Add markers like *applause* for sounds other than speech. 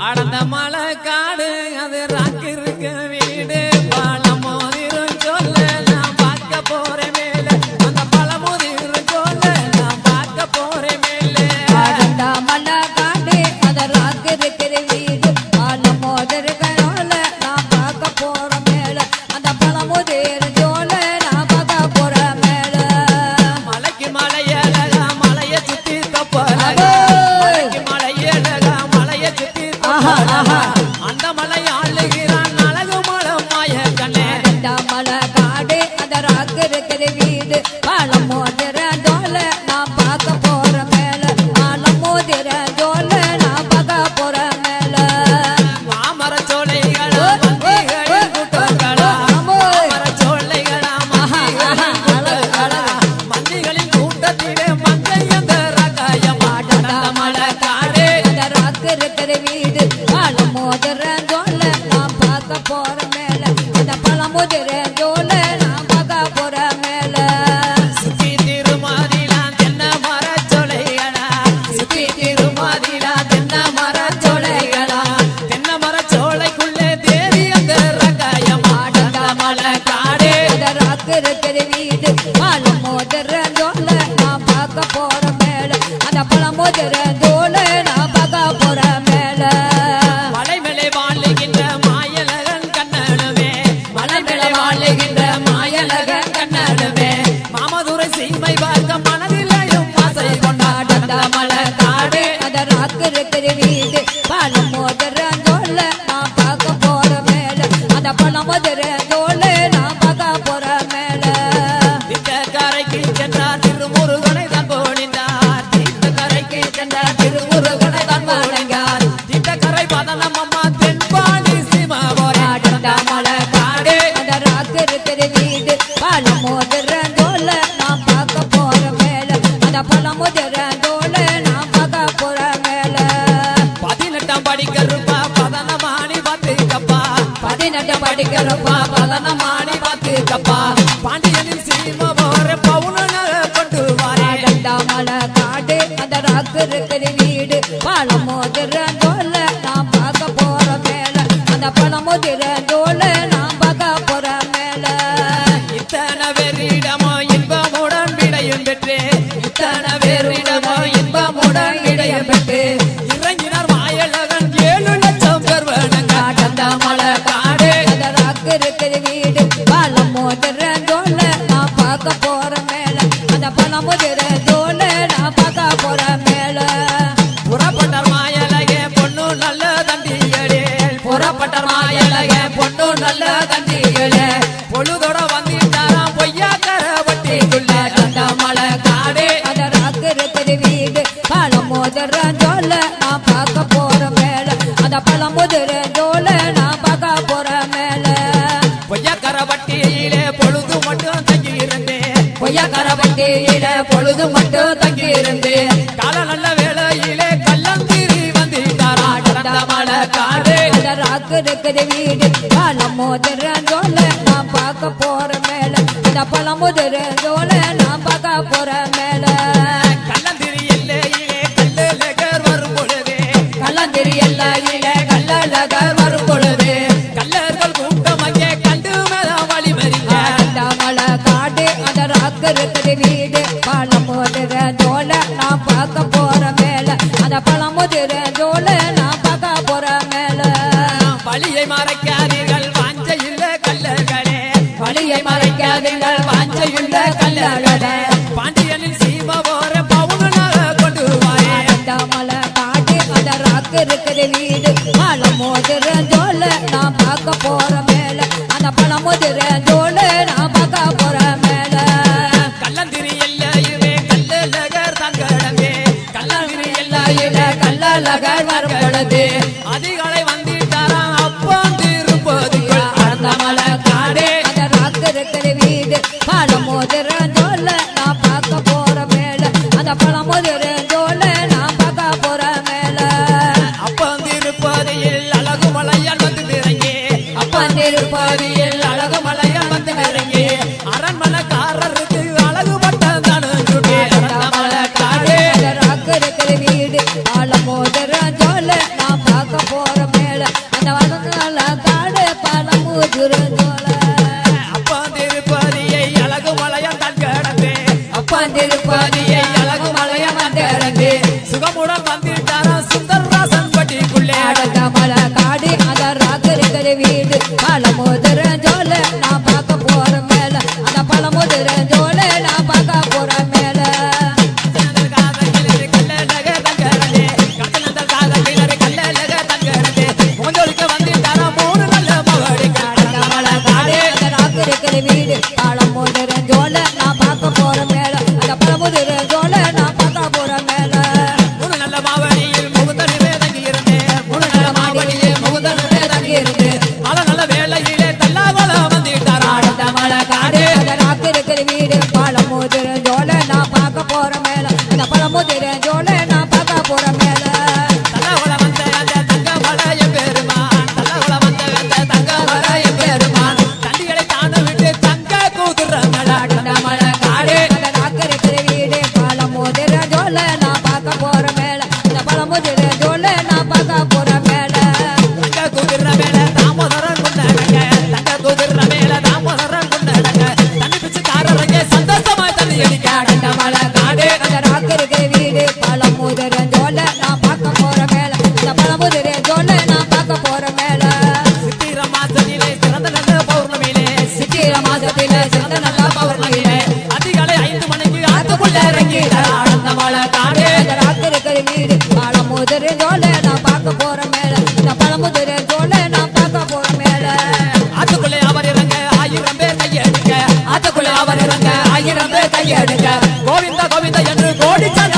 அடந்த மலை காடு அது ராக்கு இருக்கு Ha *laughs* ha. போற மேல அந்த பழம் ராக்கு இருக்கிற வீடு பழம் மோதிர ஜோல நான் பார்க்க போற மேல. அந்த பழம் மோதிர ஜோல நான் பார்க்க போற மேல. பதினெட்டாம் படிக்கிறப்பா பதனமாணி பார்த்துக்கப்பா. பதினெட்டு படிக்கிறப்பா பதனமாணி பார்த்துக்கப்பா. பாண்டியனின் சீம போற பவுன கொண்டு வாரே. மலை காடு அந்த ராக்கு இருக்கிற வீடு. பழம் மோதிர ஜோல நான் பார்க்க போற மேல. அந்த பழம் மோதிர இத்தனை பேரிடமோ இன்பமுடன் விடையும் இறங்கினார் மாயழகன். ஏழு லட்சம் பேர் வேணுங்க. மலை காடு அந்த ராக்கு வீடு. பழம் மோதிர ஜோல நான் பார்க்க போற மேல. அந்த பழம் நான் பார்க்க போற மேல. புறப்பட்டார் பொண்ணு நல்ல தண்டிகளே புறப்பட்டார் பொண்ணு நல்ல மோதிர ஜோல நான் பார்க்க போற மேல. அந்த பழம் மோதிர ஜோல நான் பார்க்க போற மேல. பொய்யாக்கர வட்டியிலே பொழுது மட்டும் தங்கி இருந்தேன் பொய்யாக்கர வண்டியில பொழுது மட்டும் தங்கி இருந்தேன் கால நல்ல வேளையிலே கள்ளந்திரி வந்துட்டாரா கடந்த மலை காடு. அந்த ராக்கு இருக்கிற வீடு. பழம் மோதிர ஜோல நான் பார்க்க போற மேல. அந்த பழம் மோதிர பழம் மோதிர ஜோல நான் பார்க்க போற மேல. அந்த பழம் மோதிர ஜோல நான் பார்க்க போற மேல. வழியை மறைக்காதீர்கள் வாஞ்சையுள்ள கல்லர்களே. வழியை மறைக்காதீர்கள் வாஞ்சையுள்ள கல்லர்களே. பாண்டியனின் சீம போற பவுனாக கொண்டு வாரே. அந்த மலை அந்த ராக்கு இருக்கிற வீடு. பழம் மோதிர ஜோல நான் பார்க்க போற மோதிர தோல நான் பார்க்க போற மேல. அந்த பழம் மோதிர தோல நான் பார்க்க போற மேல. அப்பன் திருப்பாதியில் அழகு மலையால் வந்து இறங்கி அப்பன் திருப்பாதியில் அழகு மலையால் வந்து இறங்கி அரண்மனைக்காரருக்கு அழகு பட்டம் தானே அரண்மனைக்காரே. ராக்கு காடு பழம் மோதிர பாதியை அழகு மலைய மண்டரங்கு சுகமுடன் வந்திட்டாரா சுந்தர்ராசன் பட்டிக்குள்ளே. அடக்க மல காடி அதர் வீடு பல மோதர ஜோல புதிர ஜோல நான் பார்க்க போற மேல இந்த பழமுதிர ஜோல நான் பார்க்க போற மேல சித்திர மாசத்திலே சிறந்த நல்ல பௌர்ணமியிலே. சித்திர மாசத்திலே சிறந்த நல்ல பௌர்ணமியிலே. அதிகாலை ஐந்து மணிக்கு ஆத்துக்குள்ள இறங்கி அந்த மழை தாடே ராத்திரி கறி மீடு பழமுதிர ஜோல நான் பார்க்க போற மேல இந்த பழமுதிர ஜோல நான் பார்க்க போற மேல ஆத்துக்குள்ளே அவர் இறங்க ஆயிரம் பேர் கையெடுக்க. கோவிந்தா கோவிந்தா என்று கோடிச்சாங்க